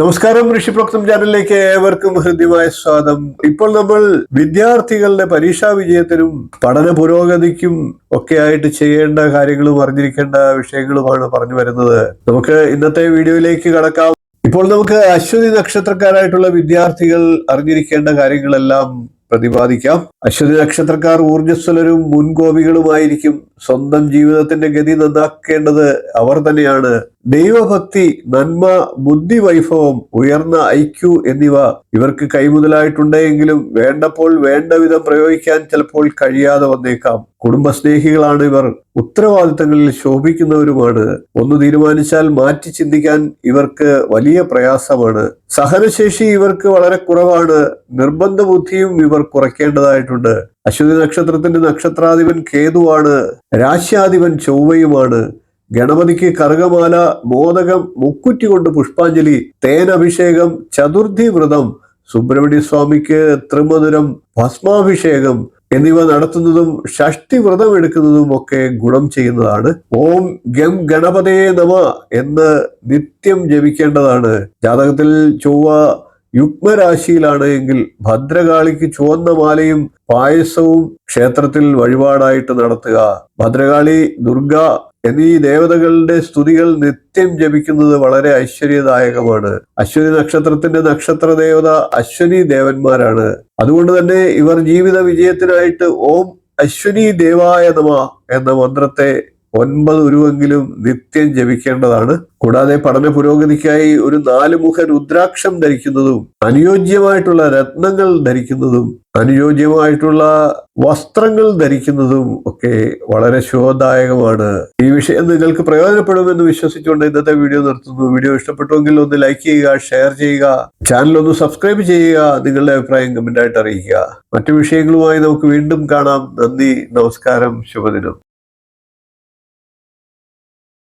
നമസ്കാരം ഋഷിപ്രോക്തം ചാനലിലേക്ക് ഏവർക്കും ഹൃദ്യമായ സ്വാഗതം. ഇപ്പോൾ നമ്മൾ വിദ്യാർത്ഥികളുടെ പരീക്ഷാ വിജയത്തിനും പഠന പുരോഗതിക്കും ഒക്കെ ആയിട്ട് ചെയ്യേണ്ട കാര്യങ്ങളും അറിഞ്ഞിരിക്കേണ്ട വിഷയങ്ങളുമാണ് പറഞ്ഞു വരുന്നത്. നമുക്ക് ഇന്നത്തെ വീഡിയോയിലേക്ക് കടക്കാം. ഇപ്പോൾ നമുക്ക് അശ്വതി നക്ഷത്രക്കാരായിട്ടുള്ള വിദ്യാർത്ഥികൾ അറിഞ്ഞിരിക്കേണ്ട കാര്യങ്ങളെല്ലാം പ്രതിപാദിക്കാം. അശ്വതി നക്ഷത്രക്കാർ ഊർജസ്വലരും മുൻകോപികളുമായിരിക്കും സ്വന്തം ജീവിതത്തിന്റെ ഗതി നന്നാക്കേണ്ടത് അവർ തന്നെയാണ്. ദൈവഭക്തി നന്മ ബുദ്ധി വൈഭവം ഉയർന്ന ഐക്യു എന്നിവ ഇവർക്ക് കൈമുതലായിട്ടുണ്ടെങ്കിലും വേണ്ടപ്പോൾ വേണ്ട വിധം പ്രയോഗിക്കാൻ ചിലപ്പോൾ കഴിയാതെ വന്നേക്കാം. കുടുംബസ്നേഹികളാണ് ഇവർ ഉത്തരവാദിത്തങ്ങളിൽ ശോഭിക്കുന്നവരുമാണ്. ഒന്ന് തീരുമാനിച്ചാൽ മാറ്റി ചിന്തിക്കാൻ ഇവർക്ക് വലിയ പ്രയാസമാണ്. സഹനശേഷി ഇവർക്ക് വളരെ കുറവാണ്. നിർബന്ധ ബുദ്ധിയും ഇവർ കുറയ്ക്കേണ്ടതായിട്ടുണ്ട്. അശ്വതി നക്ഷത്രത്തിന്റെ നക്ഷത്രാധിപൻ കേതുവാണ്. രാശ്യാധിപൻ ചൊവ്വയുമാണ്. ഗണപതിക്ക് കറുകമാല മോദകം മുക്കുറ്റി കൊണ്ട് പുഷ്പാഞ്ജലി തേനഭിഷേകം ചതുർഥി വ്രതം സുബ്രഹ്മണ്യ സ്വാമിക്ക് ത്രിമധുരം ഭസ്മാഭിഷേകം എന്നിവ നടത്തുന്നതും ഷഷ്ടി വ്രതം എടുക്കുന്നതും ഒക്കെ ഗുണം ചെയ്യുന്നതാണ്. ഓം ഗം ഗണപതേ നമ എന്ന് നിത്യം ജപിക്കേണ്ടതാണ്. ജാതകത്തിൽ ചൊവ്വ യുഗ്മരാശിയിലാണ് എങ്കിൽ ഭദ്രകാളിക്ക് ചുവന്ന മാലയും പായസവും ക്ഷേത്രത്തിൽ വഴിപാടായിട്ട് നടത്തുക. ഭദ്രകാളി ദുർഗ എന്നീ ദേവതകളുടെ സ്തുതികൾ നിത്യം ജപിക്കുന്നത് വളരെ ഐശ്വര്യദായകമാണ്. അശ്വിനി നക്ഷത്രത്തിന്റെ നക്ഷത്ര ദേവത അശ്വനി ദേവന്മാരാണ്. അതുകൊണ്ട് തന്നെ ഇവർ ജീവിത വിജയത്തിനായിട്ട് ഓം അശ്വനി ദേവായ നമ എന്ന മന്ത്രത്തെ ഒൻപത് ഉരുവെങ്കിലും നിത്യം ജപിക്കേണ്ടതാണ്. കൂടാതെ പഠന പുരോഗതിക്കായി ഒരു നാലുമുഖ രുദ്രാക്ഷം ധരിക്കുന്നതും അനുയോജ്യമായിട്ടുള്ള രത്നങ്ങൾ ധരിക്കുന്നതും അനുയോജ്യമായിട്ടുള്ള വസ്ത്രങ്ങൾ ധരിക്കുന്നതും ഒക്കെ വളരെ ശുഭദായകമാണ്. ഈ വിഷയം നിങ്ങൾക്ക് പ്രയോജനപ്പെടുമെന്ന് വിശ്വസിച്ചുകൊണ്ട് ഇന്നത്തെ വീഡിയോ നിർത്തുന്നു. വീഡിയോ ഇഷ്ടപ്പെട്ടുവെങ്കിൽ ഒന്ന് ലൈക്ക് ചെയ്യുക ഷെയർ ചെയ്യുക ചാനൽ ഒന്ന് സബ്സ്ക്രൈബ് ചെയ്യുക നിങ്ങളുടെ അഭിപ്രായം കമന്റായിട്ട് അറിയിക്കുക. മറ്റു വിഷയങ്ങളുമായി നമുക്ക് വീണ്ടും കാണാം. നന്ദി നമസ്കാരം ശുഭദിനം.